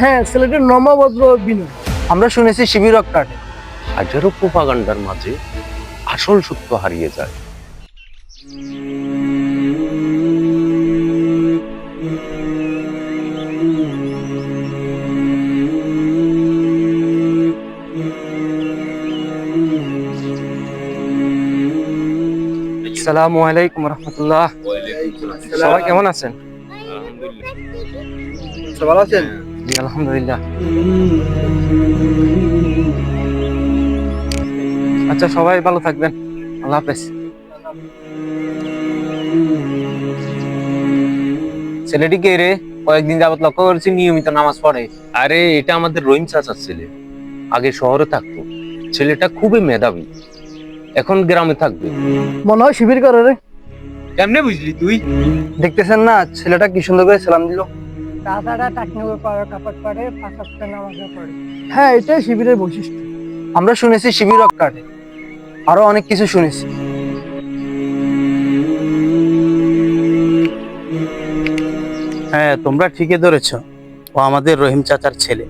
হ্যাঁ ছেলেটির নম্রভদ্র বিনয়। আমরা শুনেছি শিবির কাটে হাজারো প্রোপাগান্ডার মাঝে আসল সত্য হারিয়ে যায়। সালামু আলাইকুম রহমতুল্লাহ। সবাই কেমন আছেন? ভালো আছেন? জি আলহামদুলিল্লাহ। আচ্ছা সবাই ভালো থাকবেন। আল্লাহ হাফেজ। ছেলেটি কে রে কয়েকদিন যাবত লক্ষ্য করেছি নিয়মিত নামাজ পড়ে। আরে এটা আমাদের রহিম চাচার ছেলে। আগে শহরে থাকতো। ছেলেটা খুবই মেধাবী। এখন গ্রামে থাকবে। মনে হয় শিবির করে রে। কেমনে বুঝলি তুই? দেখতেছেন না ছেলেটা কি সুন্দর করে সালাম দিল। দাদারা টাকনগর পাড়া কাপড় পাড়ে পাঁচ সপ্তাহ পড়ে। হ্যাঁ এটাই শিবিরের বৈশিষ্ট্য। আমরা শুনেছি শিবির রক কাটে আরও অনেক কিছু শুনেছি। হ্যাঁ তোমরা ঠিকই ধরেছ। ও আমাদের রহিম চাচার ছেলে।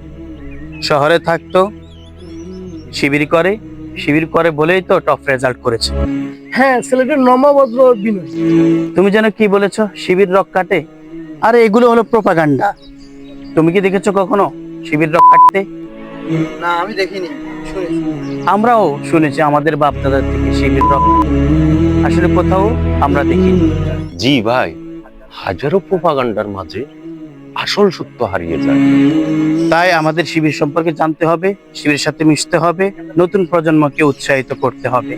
শহরে থাকতো শিবির করে শিবির করে বলেই তো টপ রেজাল্ট করেছে। হ্যাঁ ছেলেটির নম্রভদ্র বিনয়। তুমি যেন কি বলেছ? শিবির রক কাটে আরে এগুলো হলো প্রোপাগান্ডা তুমি কি দেখেছ কখনো শিবির রক কাটতে না আমি দেখিনি। আমরাও শুনেছি আমাদের বাপ দাদার থেকে শিবির রক আসলে কোথাও আমরা দেখিনি। জি ভাই হাজারো প্রোপাগান্ডার মাঝে আসল সত্য হারিয়ে যায়। তাই আমাদের শিবির সম্পর্কে জানতে হবে শিবিরের সাথে মিশতে হবে নতুন প্রজন্মকে উৎসাহিত করতে হবে।